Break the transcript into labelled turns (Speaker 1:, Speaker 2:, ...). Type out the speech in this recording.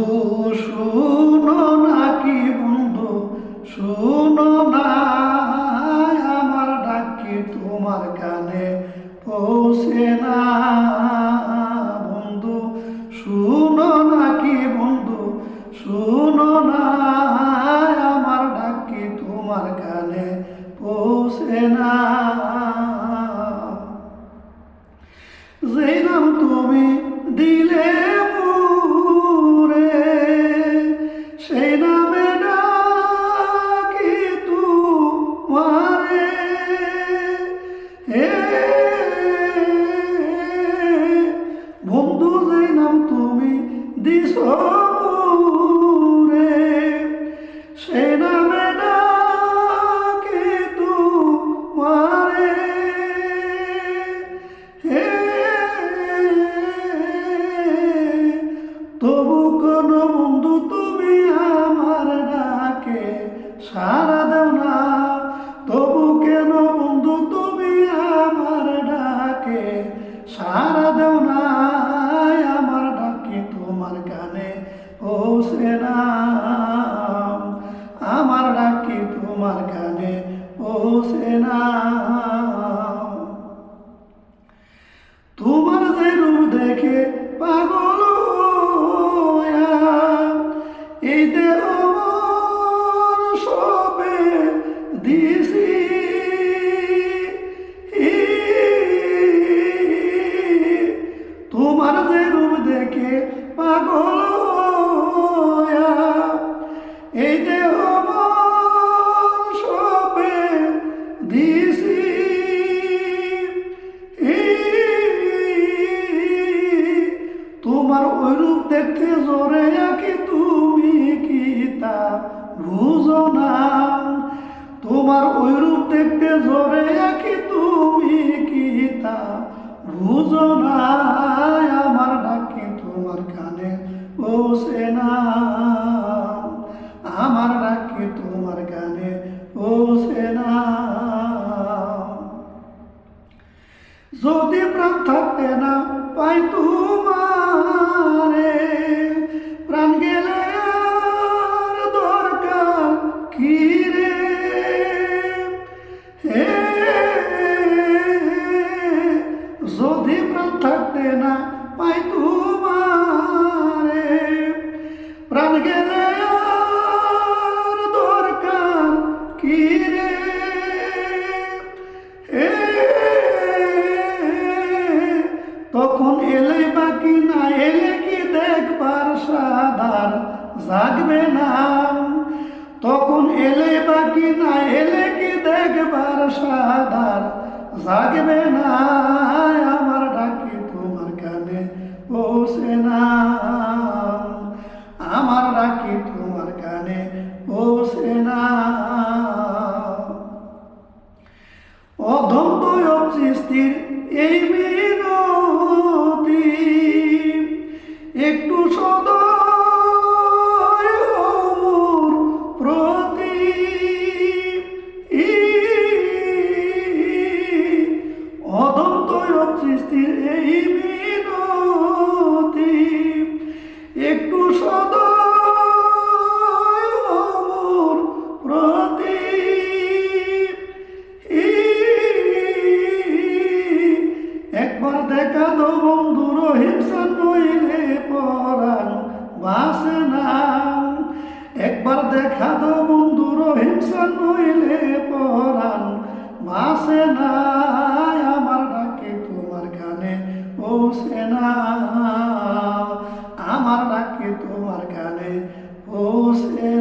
Speaker 1: বন্ধু শুনো নাকি বন্ধু, শুনো না, আমার ডাকি তোমার কানে পৌঁছে না, বন্ধু, শুনো নাকি বন্ধু, শুনো না, আমার ডাকি তোমার কানে পৌঁছে না। God. পৌঁছে না। আমার ডাকে তোমার কানে পৌঁছে না। তোমার যে রূপ দেখে পাগল এই দেহ সবে দিছি। তোমার যে রূপ দেখে পাগল দেখতে জোরে আঁকি তুমি কি তা বুঝো না। তোমার ওই রূপ দেখতে জোরে আঁকি তুমি কি বুঝো না। আমার ডাকি তোমার কানে পৌঁছে না। আমার ডাকি তোমার কানে পৌঁছে না। যদি প্রাণ থাকতে না পাই তোমারে জাগবে না। তখন এলে বাকি না, এলে কি দেখবার সাদার জাগবে না, আমার ডাকি তোমার কানে পৌঁছে না। আমার ডাকি তোমার কানে পৌঁছে না। অধন্ত সৃষ্টির এই মিনতি, একটু সদয় সৃষ্টির এই মিনতি একটু দেখা দো বন্ধুর হিংসা নইলে পরাণ বাসে না একবার দেখা দো বন্ধুর হিংসা নইলে পরাণ বাসে আমার ডাকে তোমার কানে পৌঁছে